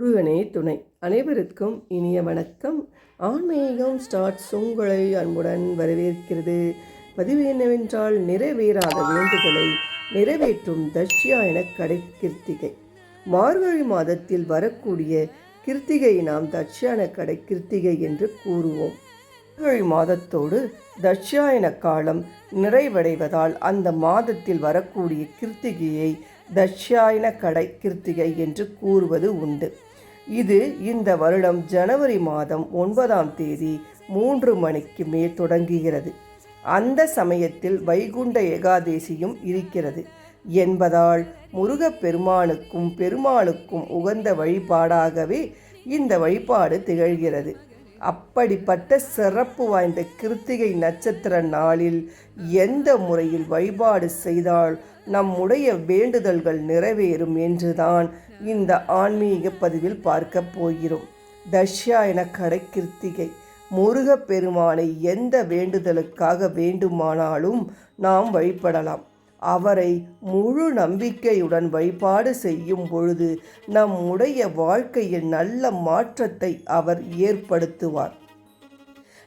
முருகனே துணை. அனைவருக்கும் இனிய வணக்கம். ஆன்மீகம் ஸ்டார்ட்ஸ் உங்களை அன்புடன் வரவேற்கிறது. பதிவு என்னவென்றால் நிறைவேறாத வேண்டுதலை நிறைவேற்றும் தஷ்யாயன கடை கிருத்திகை. மார்கழி மாதத்தில் வரக்கூடிய கிருத்திகையை நாம் தட்சியான கடை கிருத்திகை என்று கூறுவோம். மார்கழி மாதத்தோடு தட்சியாயன காலம் நிறைவடைவதால் அந்த மாதத்தில் வரக்கூடிய கிருத்திகையை தட்சியாயன கடை கிருத்திகை என்று கூறுவது உண்டு. இது இந்த வருடம் ஜனவரி மாதம் ஒன்பதாம் தேதி மூன்று மணிக்கு மேல் தொடங்குகிறது. அந்த சமயத்தில் வைகுண்ட ஏகாதேசியும் இருக்கிறது. என்பதால் முருகப்பெருமானுக்கும் பெருமாளுக்கும் உகந்த வழிபாடாகவே இந்த வழிபாடு திகழ்கிறது. அப்படிப்பட்ட சிறப்பு வாய்ந்த கிருத்திகை நட்சத்திர நாளில் எந்த முறையில் வழிபாடு செய்தால் நம்முடைய வேண்டுதல்கள் நிறைவேறும் என்றுதான் இந்த ஆன்மீக பதிவில் பார்க்க போகிறோம். தஷ்யாயன கடை கிருத்திகை. முருகப்பெருமானை எந்த வேண்டுதலுக்காக வேண்டுமானாலும் நாம் வழிபடலாம். அவரை முழு நம்பிக்கையுடன் வழிபாடு செய்யும் பொழுது நம்முடைய வாழ்க்கையில் நல்ல மாற்றத்தை அவர் ஏற்படுத்துவார்.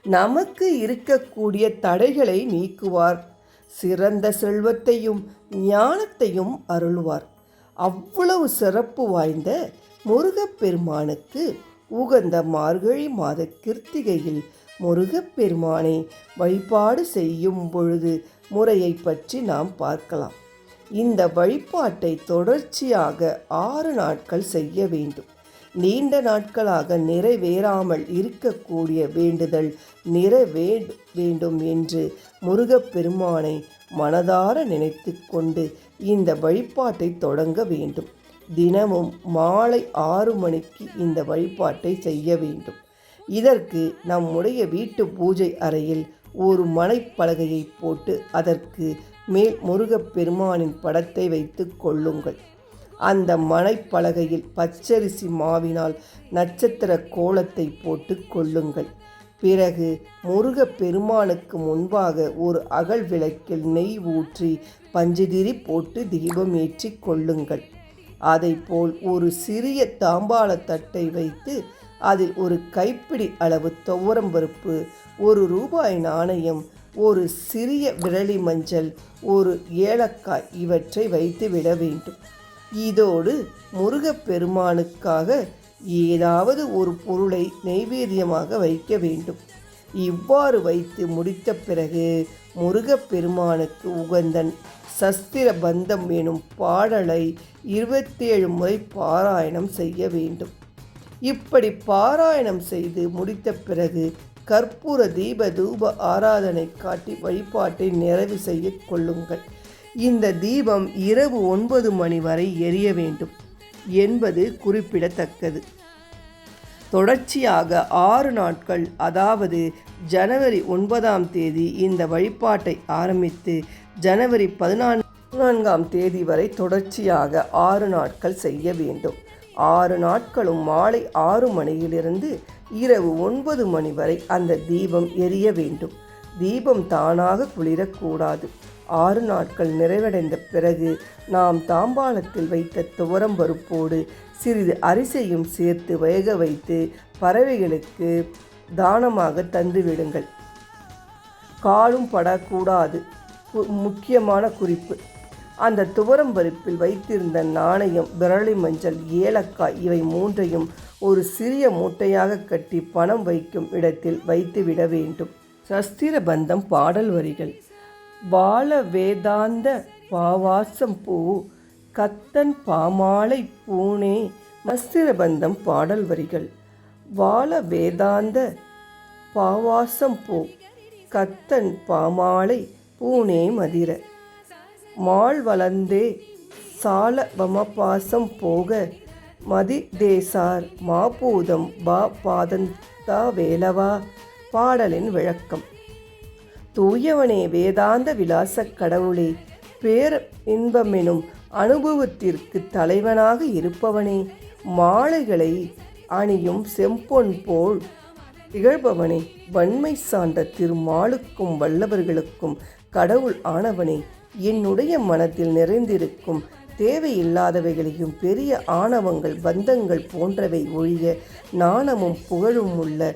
நமக்கு இருக்கக்கூடிய தடைகளை நீக்குவார். சிறந்த செல்வத்தையும் ஞானத்தையும் அருள்வார். அவ்வளவு சிறப்பு வாய்ந்த முருகப்பெருமானுக்கு உகந்த மார்கழி மாத கிருத்திகையில் முருகப்பெருமானை வழிபாடு செய்யும் பொழுது முறையை பற்றி நாம் பார்க்கலாம். இந்த வழிபாட்டை தொடர்ச்சியாக ஆறு நாட்கள் செய்ய வேண்டும். நீண்ட நாட்களாக நிறைவேறாமல் இருக்கக்கூடிய வேண்டுதல் நிறைவே வேண்டும் என்று முருகப்பெருமானை மனதார நினைத்து கொண்டு இந்த வழிபாட்டை தொடங்க வேண்டும். தினமும் மாலை ஆறு மணிக்கு இந்த வழிபாட்டை செய்ய வேண்டும். இதற்கு நம்முடைய வீட்டு பூஜை அறையில் ஒரு மலைப்பலகையை போட்டு அதற்கு மேல் முருகப்பெருமானின் படத்தை வைத்து கொள்ளுங்கள். அந்த மலைப்பலகையில் பச்சரிசி மாவினால் நட்சத்திர கோலத்தை போட்டு கொள்ளுங்கள். பிறகு முருகப் பெருமானுக்கு முன்பாக ஒரு அகல் விளக்கில் நெய் ஊற்றி பஞ்சுதிரி போட்டு தீபம் ஏற்றி கொள்ளுங்கள். அதைப்போல் ஒரு சிறிய தாம்பாள தட்டை வைத்து அதில் ஒரு கைப்பிடி அளவு துவரம் பருப்பு ஒரு ரூபாய் நாணயம் ஒரு சிறிய விரலி மஞ்சள் ஒரு ஏலக்காய் இவற்றை வைத்து விட வேண்டும். இதோடு முருகப்பெருமானுக்காக ஏதாவது ஒரு பொருளை நெய்வேத்தியமாக வைக்க வேண்டும். இவ்வாறு வைத்து முடித்த பிறகு முருகப்பெருமானுக்கு உகந்தன் சஸ்திர பந்தம் எனும் பாடலை இருபத்தேழு முறை பாராயணம் செய்ய வேண்டும். இப்படி பாராயணம் செய்து முடித்த பிறகு கற்பூர தீப தூப ஆராதனை காட்டி வழிபாட்டை நிறைவு செய்ய கொள்ளுங்கள். இந்த தீபம் இரவு ஒன்பது மணி வரை எரிய வேண்டும் என்பது குறிப்பிடத்தக்கது. தொடர்ச்சியாக ஆறு நாட்கள் அதாவது ஜனவரி ஒன்பதாம் தேதி இந்த வழிபாட்டை ஆரம்பித்து ஜனவரி பதினான்காம் தேதி வரை தொடர்ச்சியாக ஆறு நாட்கள் செய்ய வேண்டும். ஆறு நாட்களும் மாலை ஆறு மணியிலிருந்து இரவு ஒன்பது மணி வரை அந்த தீபம் எரிய வேண்டும். தீபம் தானாக குளிரக்கூடாது. ஆறு நாட்கள் நிறைவடைந்த பிறகு நாம் தாம்பாளத்தில் வைத்த துவரம் பருப்போடு சிறிது அரிசியும் சேர்த்து வேக வைத்து பறவைகளுக்கு தானமாக தந்துவிடுங்கள் காலும் படக்கூடாது. முக்கியமான குறிப்பு. அந்த துவரம் பருப்பில் வைத்திருந்த நாணயம் விரலி மஞ்சள் ஏலக்காய் இவை மூன்றையும் ஒரு சிறிய மூட்டையாக கட்டி பணம் வைக்கும் இடத்தில் வைத்துவிட வேண்டும். சஸ்திர பந்தம் பாடல் வரிகள். பால வேதாந்த பாவாசம் பூ கத்தன் பாமாலை பூனே மஸ்திரபந்தம் பாடல் வரிகள். வாழ வேதாந்த பாவாசம் பூ கத்தன் பாமாலை பூனே மதிர. மால் வளர்ந்தே சால வமபாசம் போக மதி தேசார் மாபூதம் பா பாதந்தா வேலவா பாடலின் விளக்கம். தூயவனே வேதாந்த விலாசக் கடவுளே பேர் இன்பமெனும் அனுபவத்திற்கு தலைவனாக இருப்பவனே மாலைகளை அணியும் செம்பொன் போல் திகழ்பவனே வன்மை சார்ந்த திருமாலுக்கும் வல்லவர்களுக்கும் கடவுள் ஆனவனே என்னுடைய மனத்தில் நிறைந்திருக்கும் தேவையில்லாதவைகளையும் பெரிய ஆணவங்கள் பந்தங்கள் போன்றவை ஒழிய நாணமும் புகழும் உள்ள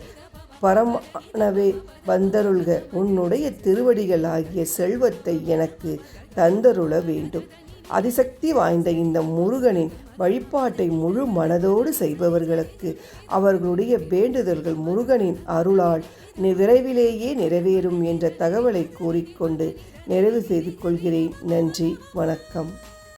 பரமானவே வந்தருள்க. உன்னுடைய திருவடிகளாகிய செல்வத்தை எனக்கு தந்தருள வேண்டும். அதிசக்தி வாய்ந்த இந்த முருகனின் வழிபாட்டை முழு மனதோடு செய்பவர்களுக்கு அவர்களுடைய வேண்டுதல்கள் முருகனின் அருளால் விரைவிலேயே நிறைவேறும் என்ற தகவலை கூறிக்கொண்டு நிறைவு செய்து கொள்கிறேன். நன்றி வணக்கம்.